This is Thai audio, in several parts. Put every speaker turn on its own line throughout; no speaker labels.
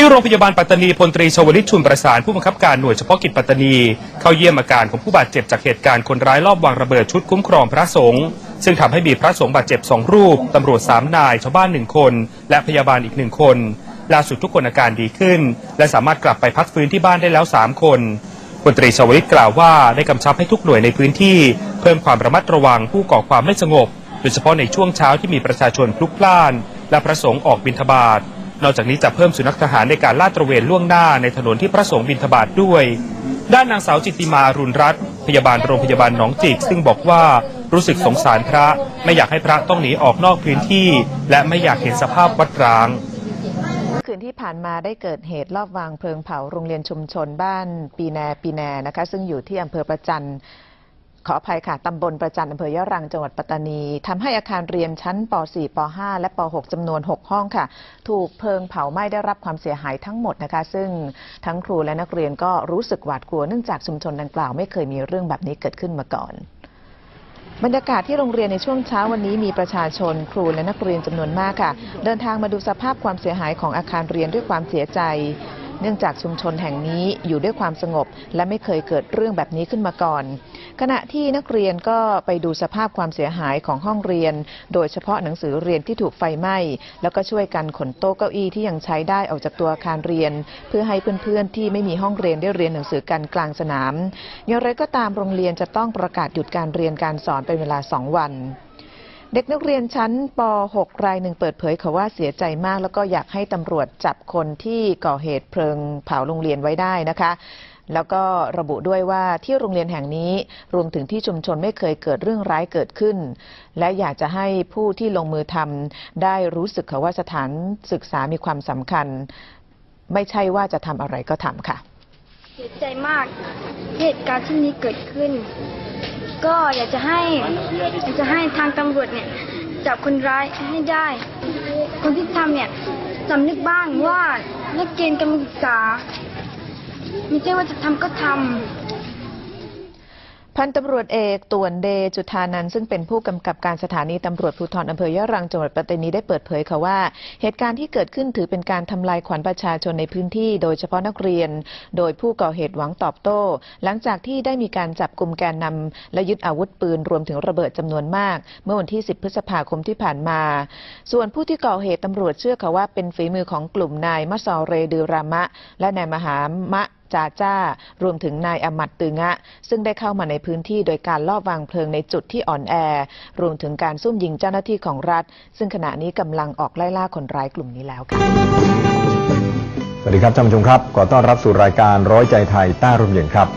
ที่โรงพยาบาลปัตตานีพลตรีชวลิตชุนประสานผู้บังคับการหน่วยเฉพาะกิจปัตตานี เข้าเยี่ยมอาการของผู้บาดเจ็บจากเหตุการณ์คนร้ายลอบวางระเบิดชุดคุ้มครองพระสงฆ์ซึ่งทำให้มีพระสงฆ์บาดเจ็บสองรูปตำรวจสามนาย ชาวบ้านหนึ่งคน และพยาบาลอีกหนึ่งคน ล่าสุดทุกคนอาการดีขึ้น และสามารถกลับไปพักฟื้นที่บ้านได้แล้วสามคนพลตรีชวลิตกล่าวว่าได้กำชับให้ทุกหน่วยในพื้นที่ เพิ่มความระมัดระวังผู้ก่อความไม่สงบ โดยเฉพาะในช่วงเช้าที่มีประชาชนพลุกพล่าน และพระสงฆ์ออกบิณฑบาต นอกจากนี้จะเพิ่มสุนัขทหารในการลาดตระเวนล่วงหน้าในถนนที่พระสงฆ์บิณฑบาตด้วย ด้านนางสาวจิตติมารุณรัตน์พยาบาลโรงพยาบาลหนองจิกซึ่งบอกว่ารู้สึกสงสารพระไม่อยากให้พระต้องหนีออกนอกพื้นที่ และไม่อยากเห็นสภาพวัดร้าง
คืนที่ผ่านมาได้เกิดเหตุลอบวางเพลิงเผาโรงเรียนชุมชนบ้านปีแนปีแนนะคะ ซึ่งอยู่ที่อำเภอประจัน ขออภัยค่ะ ตำบลประจันอำเภอยะรัง จังหวัดปัตตานีทำให้อาคารเรียนชั้นป .4 ป .5 และป .6 จำนวน 6 ห้องค่ะ ถูกเพลิงเผาไหม้ได้รับความเสียหายทั้งหมดนะคะ ซึ่งทั้งครูและนักเรียนก็รู้สึกหวาดกลัวเนื่องจากชุมชนดังกล่าวไม่เคยมีเรื่องแบบนี้เกิดขึ้นมาก่อนบรรยากาศที่โรงเรียนในช่วงเช้าวันนี้มีประชาชน ครูและนักเรียนจำนวนมากค่ะ เดินทางมาดูสภาพความเสียหายของอาคารเรียนด้วยความเสียใจ เนื่องจากชุมชนแห่งนี้อยู่ด้วยความสงบ และไม่เคยเกิดเรื่องแบบนี้ขึ้นมาก่อน ขณะที่นักเรียนก็ไปดูสภาพความเสียหายของห้องเรียน โดยเฉพาะหนังสือเรียนที่ถูกไฟไหม้ แล้วก็ช่วยกันขนโต๊ะเก้าอี้ที่ยังใช้ได้ออกจากตัวอาคารเรียน เพื่อให้เพื่อนๆที่ไม่มีห้องเรียนได้เรียนหนังสือกันกลางสนามอย่างไรก็ตามโรงเรียนจะต้องประกาศหยุดการเรียนการสอนเป็นเวลา2วัน เด็กนักเรียนชั้นป .6 รายหนึ่งเปิดเผยเขาว่าเสียใจมาก แล้วก็อยากให้ตำรวจจับคนที่ก่อเหตุเพลิงเผาโรงเรียนไว้ได้นะคะ แล้วก็ระบุด้วยว่าที่โรงเรียนแห่งนี้รวมถึงที่ชุมชนไม่เคยเกิดเรื่องร้ายเกิดขึ้น และอยากจะให้ผู้ที่ลงมือทำได้รู้สึกค่ะว่าสถานศึกษามีความสำคัญ ไม่ใช่ว่าจะทำอะไรก็ทำค่ะ
เสียใจมากเหตุการณ์ที่นี้เกิดขึ้น ก็อยากจะให้อยากจะให้ทางตำรวจเนี่ยจับคนร้ายให้ได้ คนที่ทำเนี่ยสำนึกบ้างว่านักเกณฑ์กำลังศึกษาไม่ใช่ว่าจะทำก็ทำ
พันตำรวจเอกต่วนเดชจุธานันซึ่งเป็นผู้กำกับการสถานีตำรวจภูธรอำเภอยะรังจังหวัดปัตตานีได้เปิดเผยค่ะว่า เหตุการณ์ที่เกิดขึ้นถือเป็นการทำลายขวัญประชาชนในพื้นที่ โดยเฉพาะนักเรียน โดยผู้ก่อเหตุหวังตอบโต้ หลังจากที่ได้มีการจับกลุ่มแกนนำและยึดอาวุธปืนรวมถึงระเบิดจำนวนมาก เมื่อวันที่ 10 พฤษภาคมที่ผ่านมา ส่วนผู้ที่ก่อเหตุตำรวจเชื่อค่ะว่าเป็นฝีมือของกลุ่มนายมะซอเรดือรามะ และนายมหามะ จาจ้า รวมถึงนายอมัดตืองะ ซึ่งได้เข้ามาในพื้นที่โดยการลอบวางเพลิงในจุดที่อ่อนแอ รวมถึงการซุ่มยิงเจ้าหน้าที่ของรัฐ ซึ่งขณะนี้กำลังออกไล่ล่าคนร้ายกลุ่มนี้แล้วค่ะ
สวัสดีครับท่านผู้ชมครับขอต้อนรับสู่รายการร้อยใจไทยต้าร่มเย็นครับ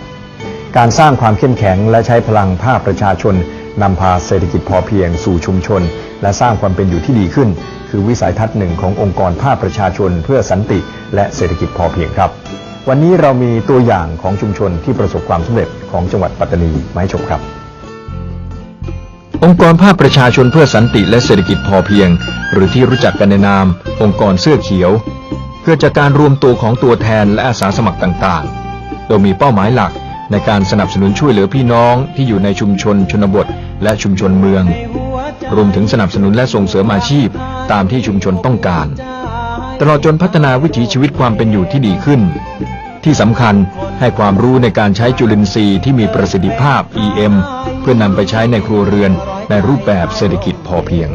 การสร้างความเข้มแข็งและใช้พลังภาคประชาชนนำพาเศรษฐกิจพอเพียงสู่ชุมชน และสร้างความเป็นอยู่ที่ดีขึ้น คือวิสัยทัศน์หนึ่งขององค์กรภาคประชาชนเพื่อสันติ และเศรษฐกิจพอเพียงครับ วันนี้เรามีตัวอย่างของชุมชนที่ประสบความสำเร็จของจังหวัดปัตตานีมาให้ชมครับ องค์กรภาคประชาชนเพื่อสันติและเศรษฐกิจพอเพียง หรือที่รู้จักกันในนาม องค์กรเสื้อเขียว เกิดจากการรวมตัวของตัวแทนและอาสาสมัครต่างๆ โดยมีเป้าหมายหลักในการสนับสนุนช่วยเหลือพี่น้องที่อยู่ในชุมชนชนบท และชุมชนเมือง รวมถึงสนับสนุนและส่งเสริมอาชีพตามที่ชุมชนต้องการ ตลอดจนพัฒนาวิถีชีวิตความเป็นอยู่ที่ดีขึ้น ที่สำคัญให้ความรู้ในการใช้จุลินทรีย์ที่มีประสิทธิภาพ EM เพื่อนำไปใช้ในครัวเรือนในรูปแบบเศรษฐกิจพอเพียง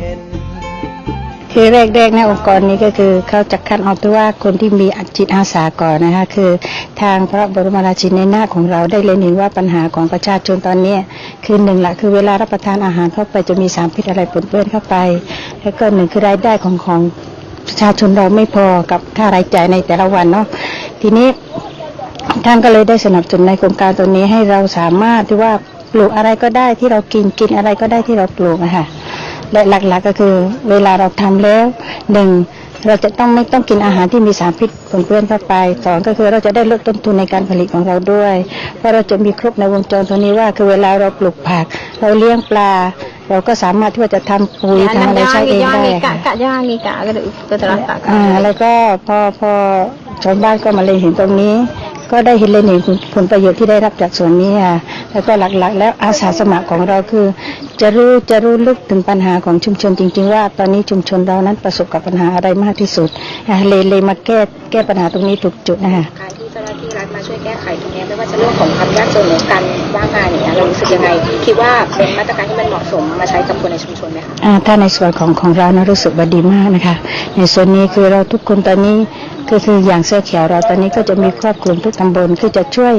คือแรกๆในองค์กรนี้ก็คือเขาจะคัดเอาตัวว่าคนที่มีจิตอาสาก่อนนะคะคือทางพระบรมราชินีนาถของเราได้เล็งเห็นว่าปัญหาของประชาชนตอนนี้คือหนึ่งละคือเวลารับประทานอาหารเข้าไปจะมีสารพิษอะไรปนเปื้อนเข้าไป แล้วก็หนึ่งคือรายได้ของของประชาชนเราไม่พอกับค่ารายจ่ายในแต่ละวันเนาะทีนี้ ท่านก็เลยได้สนับสนุนในโครงการตัวนี้ให้เราสามารถที่ว่าปลูกอะไรก็ได้ที่เรากินกินอะไรก็ได้ที่เราปลูกนะคะและหลักๆก็คือ เวลาเราทำแล้วหนึ่งเราจะต้องไม่ต้องกินอาหารที่มีสารพิษปนเปื้อนเข้าไปสองก็คือเราจะได้ลดต้นทุนในการผลิตของเราด้วย เพราะเราจะมีครบในวงจรตัวนี้ว่าคือเวลาเราปลูกผัก เราเลี้ยงปลา เราก็สามารถที่ว่าจะทำปุ๋ยทำอะไรใช้เองได้ค่ะ
kak jangan ni kak ada keterangan
อ่าแล้วก็พอพอชาวบ้านก็มาเลยเห็นตรงนี้ ก็ได้เห็นเลยหนึ่งผลประโยชน์ที่ได้รับจากส่วนนี้ค่ะแล้วก็หลักๆ แล้วอาสาสมัครของเราคือ จะรู้จะรู้ลึกถึงปัญหาของชุมชนจริง ๆ ว่า ตอนนี้ชุมชนเรานั้นประสบกับปัญหาอะไรมากที่สุดเลยเลยมาแก้แก้ปัญหาตรงนี้ถูกจุดนะคะ
ไม่ว่าจะเรื่องของความยากจนหรือการว่างงานอย่างเงี้ยเรารู้สึกยังไง คิดว่าเป็นมาตรการที่มันเหมาะสมมาใช้กับคนในชุมชนไหมคะ
อ่าถ้าในส่วนของของเรานะรู้สึกว่าดีมากนะคะ ในส่วนนี้คือเราทุกคนตอนนี้คือคืออย่างเสื้อเขียวเราตอนนี้ก็จะมีครอบคลุมทุกตำบลคือจะช่วย